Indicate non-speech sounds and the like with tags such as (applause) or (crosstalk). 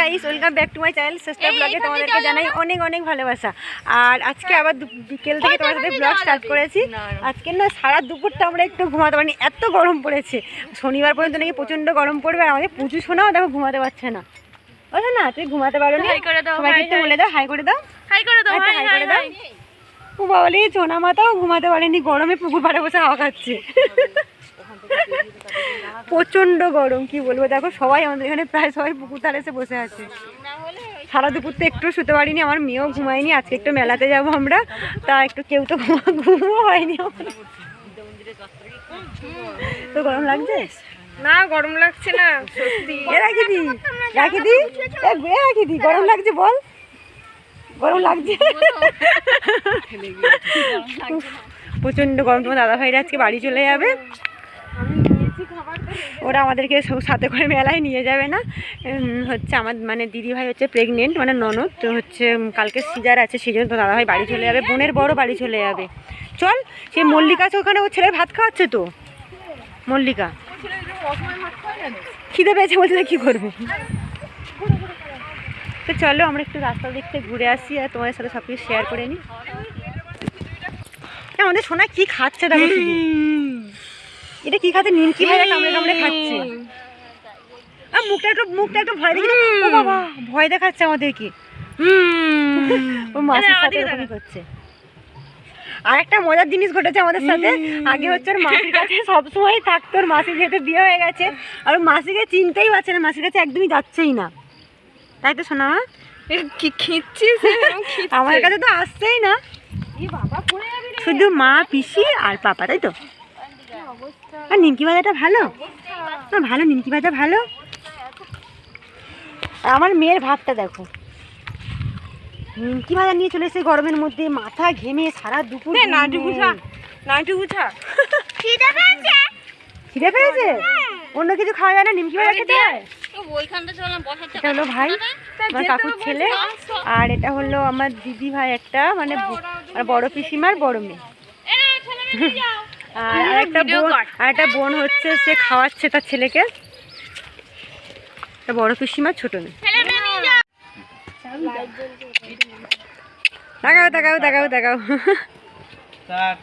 Guys welcome back to my channel sister ব্লগে তোমাদেরকে জানাই অনেক অনেক ভালোবাসা। আর আজকে আবার বিকেল থেকে তোমাদের সাথে ব্লগ স্টার্ট করেছি। আজকে না সারা দুপুরটা আমরা একটু ঘুমাতে পারিনি এত গরম পড়েছে। শনিবার পর্যন্ত নাকি প্রচণ্ড গরম পড়বে আর আমাদের পুজো শোনাও দেখো ঘুমাতে পারছে না। ওঠো না তুই ঘুমাতে পারো না হাই করে দাও, সবাইকে একটু বলে দাও হাই করে দাও। হাই করে দাও হাই হাই করে দাও। ও বলে সোনা মাতাও ঘুমাতে পারেনি গরমে পুকুর পাড়ে বসে হাওয়া খাচ্ছে। প্রচণ্ড গরম কি বলব? দেখো সবাই আমাদের এখানে প্রায় সবাই পুকুর ধারে এসে বসে আছে। সারা দুপুর তো একটু শুতে পারিনি আমার মেয়েও ঘুমায়নি আজকে একটু মেলাতে যাব আমরা। তা একটু কেউ তো ঘুমা ঘুমও হয়নি তো গরম লাগছে? না গরম লাগছে না সত্যি। রাখি দি রাখি দি। রাখি দি গরম লাগছে বল। গরম লাগছে। প্রচণ্ড গরম তোমার দাদা ভাইরা আজকে বাড়ি চলে যাবে। ওরা আমাদেরকে সব সাথে করে মেলায় নিয়ে যাবে না। হচ্ছে আমার মানে দিদি ভাই হচ্ছে প্রেগনেন্ট মানে ননদ, তো হচ্ছে কালকে সিজার আছে সেই জন্য তো দাদা ভাই বাড়ি চলে যাবে, বোনের বড় বাড়ি চলে যাবে। চল, সে মল্লিকা আছে ওখানে, ও ছেলের ভাত খাওয়াচ্ছে তো। মল্লিকা। খিদে পেয়েছে বলছে কি করবে? তো চলো, আমরা একটু রাস্তা থেকে ঘুরে আসি আর তোমাদের সাথে সব কিছু শেয়ার করে নিই। আমাদের সোনা কি খাচ্ছে শুধু। এটা কি খাচ্ছে? নিমকি ভাজা কামড়ে কামড়ে খাচ্ছে। মুখটা একটু মুখটা একটু ভয় দেখি বাবা ভয় দেখাচ্ছে আমাদেরকে। ও মাসির সাথে এরকমই করছে। আর একটা মজার জিনিস ঘটেছে আমাদের সাথে। আগে হচ্ছে ওর মাসির কাছে সবসময় থাকতো ওর মাসি যেহেতু বিয়ে হয়ে গেছে। আর মাসিকে চিনতেই পারছে না মাসির কাছে একদমই যাচ্ছেই না। তাই তো শোনা মা? কি খিচ্ছিস আমার কাছে তো আসছেই না। শুধু মা পিসি আর পাপা তাই তো? আর নিমকি ভাজাটা ভালো? ভালো নিমকি ভাজা ভালো? আমার মেয়ের ভাতটা দেখো। নিমকি ভাজা নিয়ে চলে এসে গরমের মধ্যে মাথা ঘেমে সারা দুপুর গুছা গুছা। খিদে পেয়েছে? অন্য কিছু খাওয়া যায় না নিমকি ভাজা খেতে হয়? এটা হলো ভাই আমার কাকুর ছেলে। আর এটা হলো আমার দিদি ভাই একটা মানে আর বড় পিসিমার বড় মেয়ে। আর আর একটা (laughs) বোন আর একটা বোন হচ্ছে সে খাওয়াচ্ছে তার ছেলেকে। বড় পিসিমার ছোট মেয়ে দেখাও দেখাও দেখাও Ta